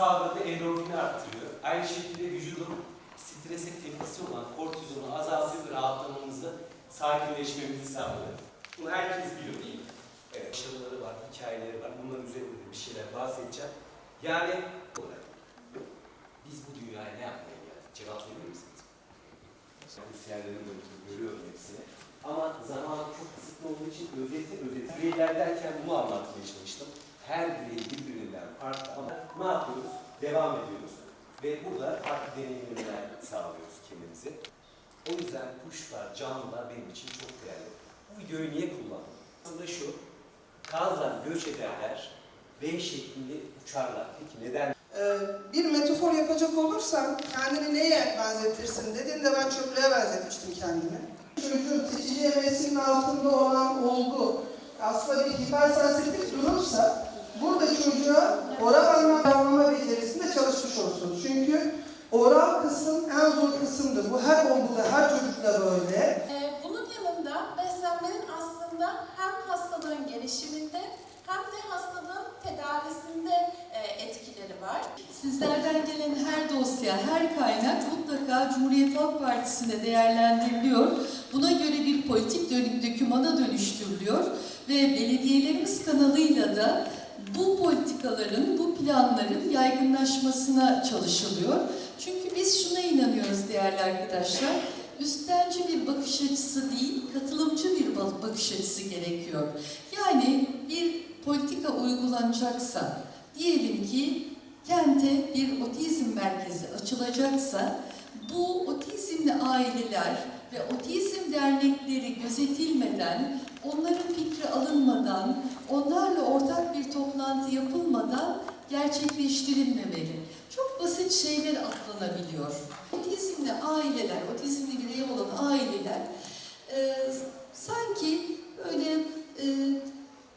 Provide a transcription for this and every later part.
salgıladığı endorfini arttırıyor. Aynı şekilde vücudun strese tepkisi olan kortizonu azaltıyor ve rahatlamamızı, sakinleşmemizi sağlıyor. Bunu herkes biliyor değil mi? Evet, yaşamları var, hikayeleri var. Bunların üzerinde de bir şeyler bahsedeceğim. Yani olarak biz bu dünyaya ne yapmaya geldik? Cevap verir misiniz? Kursiyerlerin de görüyorum hepsini. Ama zaman çok kısıtlı olduğu için özeti özeti. Bireyler derken bunu anlatmaya çalıştım. Her birey birbirinden farklı ama ne yapıyoruz? Devam ediyoruz. Ve burada farklı deneyimler sağlıyoruz kendimize. O yüzden kuşlar, canlılar benim için çok değerli. Bu videoyu niye kullandım? Aslında şu, kazlar göç ederler, V şeklinde uçarlar. Peki neden? Ee, bir metafor yapacak olursam kendini neye benzetirsin dediğinde ben çöplüğe benzetmiştim kendimi. Çocuğun seçici hevesinin altında olan olgu aslında bir hipersensitif durumsa oral anlam davranma becerisinde çalışmış olursunuz. Çünkü oral kısım en zor kısımdır. Bu her olguda, her çocukta böyle. Ee, Bunun yanında beslenmenin aslında hem hastalığın gelişiminde hem de hastalığın tedavisinde e, etkileri var. Sizlerden gelen her dosya, her kaynak mutlaka Cumhuriyet Halk Partisi'nde değerlendiriliyor. Buna göre bir politik dönük dokümana dönüştürülüyor ve belediyelerimiz kanalıyla da bu politikaların, bu planların yaygınlaşmasına çalışılıyor. Çünkü biz şuna inanıyoruz değerli arkadaşlar, üsttenci bir bakış açısı değil, katılımcı bir bak- bakış açısı gerekiyor. Yani bir politika uygulanacaksa, diyelim ki kente bir otizm merkezi açılacaksa, bu otizmli aileler ve otizm dernekleri gözetilmeden, onların fikri alınmadan, toplantı yapılmadan gerçekleştirilmemeli. Çok basit şeyler atlanabiliyor. Otizmli aileler, otizmli birey olan aileler e, sanki böyle e,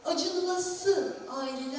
acınılası ailelermiş gibi